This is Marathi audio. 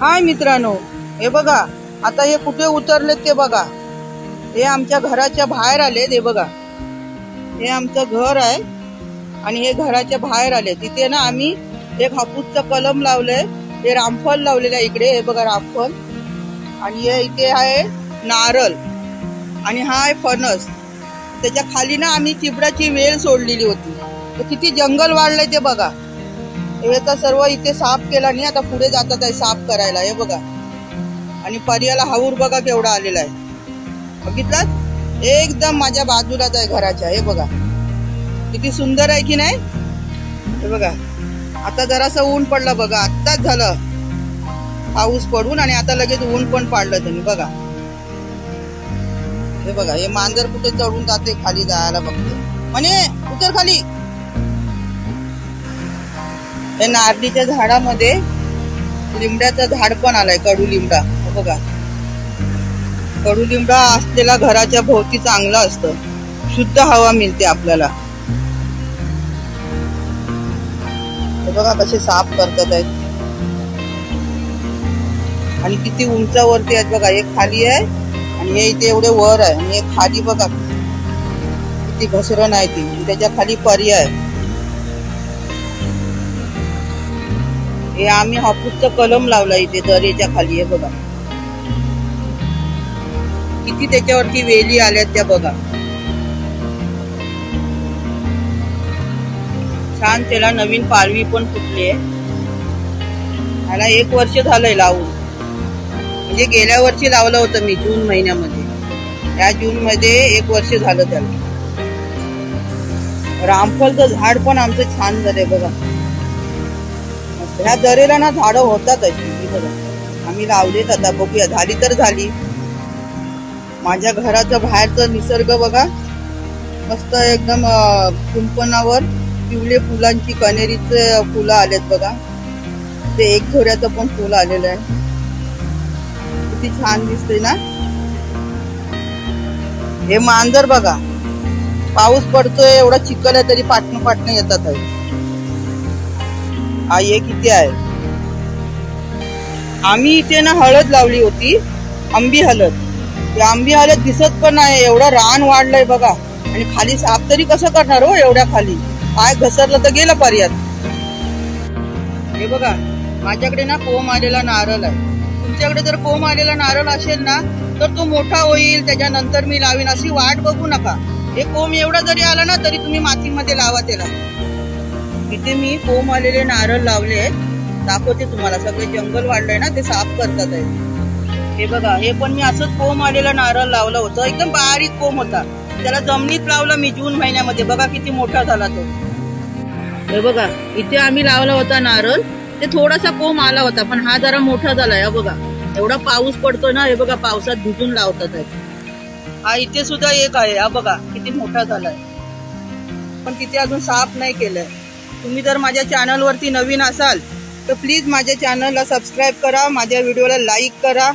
हाय मित्रांनो हे बघा आता हे कुठे उतरलेत ते बघा. हे आमच्या घराच्या बाहेर आले हे बघा. हे आमचं घर आहे आणि हे घराच्या बाहेर आले तिथे ना आम्ही एक हापूसचं कलम लावलंय हे रामफल लावलेलं आहे इकडे हे बघा रामफल. आणि हे इथे आहे नारळ आणि हा आहे फणस. त्याच्याखाली ना आम्ही चिबडाची वेल सोडलेली होती. तर किती जंगल वाढलंय ते बघा. हे तर सर्व इथे साफ केला नाही आता पुढे जातात आहे साफ करायला. हे बघा. आणि पर्याला हाऊर बघा केवढा आलेला आहे. बघितलात? एकदम माझ्या बाजूलाच आहे घराच्या. हे बघा. किती सुंदर आहे की नाही? हे बघा. आता जरासं ऊन पडलं बघा. आत्ताच झालं. पाऊस पडून आणि आता लगेच ऊन पण पाडलं त्यांनी. बघा. हे बघा. हे मांजर कुठे चढून जाते? खाली जायला बघते. म्हणे उतर खाली. नारळीच्या झाडामध्ये लिंबड्याचं झाड पण आलंय कडुलिंबडा हे बघा. कडुलिंबडा असलेला घराच्या भोवती चांगला असतं. शुद्ध हवा मिळते आपल्याला. बघा कसे साफ करतात आहेत. आणि किती उंचावरती आहेत बघा. एक खाली आहे आणि हे इथे एवढे वर आहे. आणि हे खाली बघा. किती घसरण आहे ती. त्याच्याखाली पर्याय. आहे. हे आम्ही हापूसचं कलम लावला इथे दरेच्या खाली आहे बघा. किती त्याच्यावरती वेली आल्यात त्या बघा. छान त्याला नवीन पालवी पण फुटली आहे. ह्याला एक वर्ष झालंय लावून. म्हणजे गेल्या वर्षी लावलं होतं मी जून महिन्यामध्ये. या जून मध्ये एक वर्ष झालं त्याला. रामफलचं झाड पण आमचं छान झालंय बघा. ह्या दरेला ना झाडं होतात आम्ही लावलेत आता बघूया झाली तर झाली. माझ्या घराचं बाहेरचं निसर्ग बघा. मस्त एकदम कुंपणावर पिवळे फुलांची कनेरीचे फुलं आलेत बघा. ते एक झोऱ्याचं पण फुल आलेलं आहे. किती छान दिसते ना? हे मांजर बघा. पाऊस पडतोय एवढा चिखल आहे तरी पाटणं पाटणं येतात आहे. हा हे किती आहे. आम्ही इथे ना हळद लावली होती आंबी हळद. ते आंबी हळद दिसत पण नाही एवढं रान वाढलंय बघा. आणि खाली साफ तरी कसं करणार हो एवढ्या खाली? पाय घसरलं तर गेलं पर्यात. हे बघा माझ्याकडे ना कोंब आलेला नारळ आहे. तुमच्याकडे जर कोंब आलेला नारळ असेल ना तर तो मोठा होईल त्याच्यानंतर मी लावीन. अशी वाट बघू नका. हे कोंब एवढा जरी आला ना तरी तुम्ही मातीमध्ये लावा त्याला. इथे मी कोंब आलेले नारळ लावले आहेत. दाखवते तुम्हाला. सगळे जंगल वाढलंय ना ते साफ करतात आहे हे बघा हे पण मी असंच कोंब आलेलं नारळ लावलं होतं. एकदम बारीक कोंब होता. त्याला जमिनीत लावला मी जून महिन्यामध्ये. बघा किती मोठा झाला तो. हे बघा इथे आम्ही लावला होता नारळ. ते थोडासा कोंब आला होता पण हा जरा मोठा झालाय बघा एवढा पाऊस पडतो ना हे बघा पावसात भिजून लावतात आहे. हा इथे सुद्धा एक आहे. हा बघा किती मोठा झालाय पण तिथे अजून साफ नाही केलंय. तुम्ही जर माझ्या चॅनलवरती नवीन असाल तर प्लीज माझ्या चॅनलला सबस्क्राईब करा माझ्या व्हिडिओला लाईक करा.